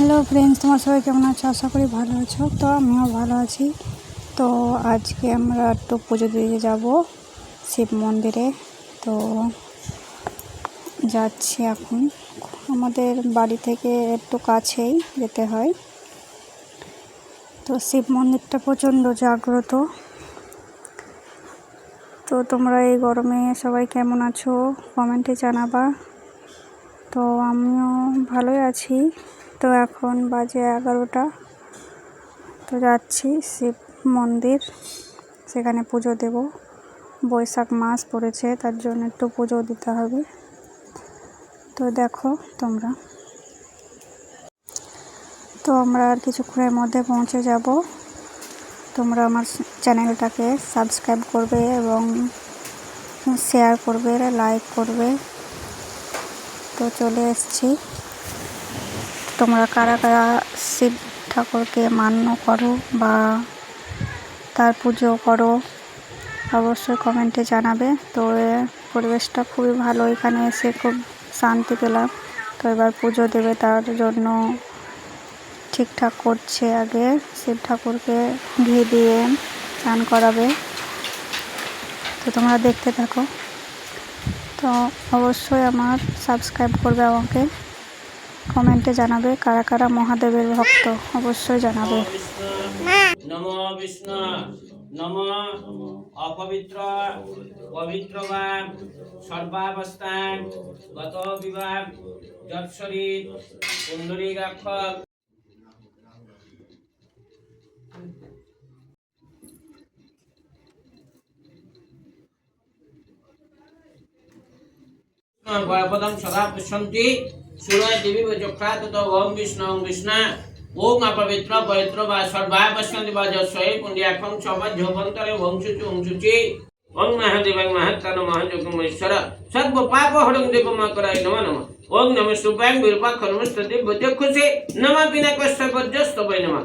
Hello friends তোমার সবাই কেমন আছো? আশা করি ভালো আছো। তো আমিও ভালো আছি। তো আজকে আমরা একটু পুজো দিতে যাব শিব মন্দিরে। তো যাচ্ছি এখন। আমাদের বাড়ি থেকে একটু কাছেই যেতে হয়। তো শিব মন্দিরটা প্রচণ্ড জাগ্রত। তো তোমরা এই গরমে সবাই কেমন আছো? কমেন্টে জানাবা। তো আমিও ভালোই আছি। তো এখন বাজে এগারোটা। তো যাচ্ছি শিব মন্দির, সেখানে পুজো দেব। বৈশাখ মাস পড়েছে, তার জন্য একটু পুজো দিতে হবে। তো দেখো তোমরা। তো আমরা আর কিছুক্ষণের মধ্যে পৌঁছে যাব। তোমরা আমার চ্যানেলটাকে সাবস্ক্রাইব করবে এবং শেয়ার করবে লাইক করবে। তো চলে এসেছি। তোমরা কারা কারা শিব ঠাকুরকে মান্য করো বা তার পুজো করো, অবশ্যই কমেন্টে জানাবে। তো পরিবেশটা খুবই ভালো, এখানে এসে খুব শান্তি পেলাম। তো এবার পুজো দেবে তার জন্য ঠিকঠাক করছে আগে, শিব ঠাকুরকে ঘি দিয়ে স্নান করাবে। তো তোমরা দেখতে থাকো। তো অবশ্যই আমার সাবস্ক্রাইব করবে আমাকে। কমেন্টে জানাবে কারা কারা মহাদেবের ভক্ত অবশ্যই জানাবে। নমো বিষ্ণু নম অপবিত্র সর্বাবস্থান গত বিভাগ রক্ষক পদম সদা পুষ্যন্তি সূর্য দেবী চক্ষা তত ওম বিষ্ণু ওম বিষ্ণু ওম অপবিত্র, পবিত্র বা সর্বা পশ্যন্তি বা যশয়ে পুণ্যাক্ষং সবাজ ঝোপন্তরে ওম শুচি ওম শুচি ওম মহাদেবাং মহাত্তান মহাযোগম ঈশ্বর সর্ব পাপ হরং দেব মকরাই নম নম। ওম নম সুপাং বিরূপাক্ষ নমস্তে দিব্য খুশি নম বিনা কষ্ট পর্যস্ত বৈ নম।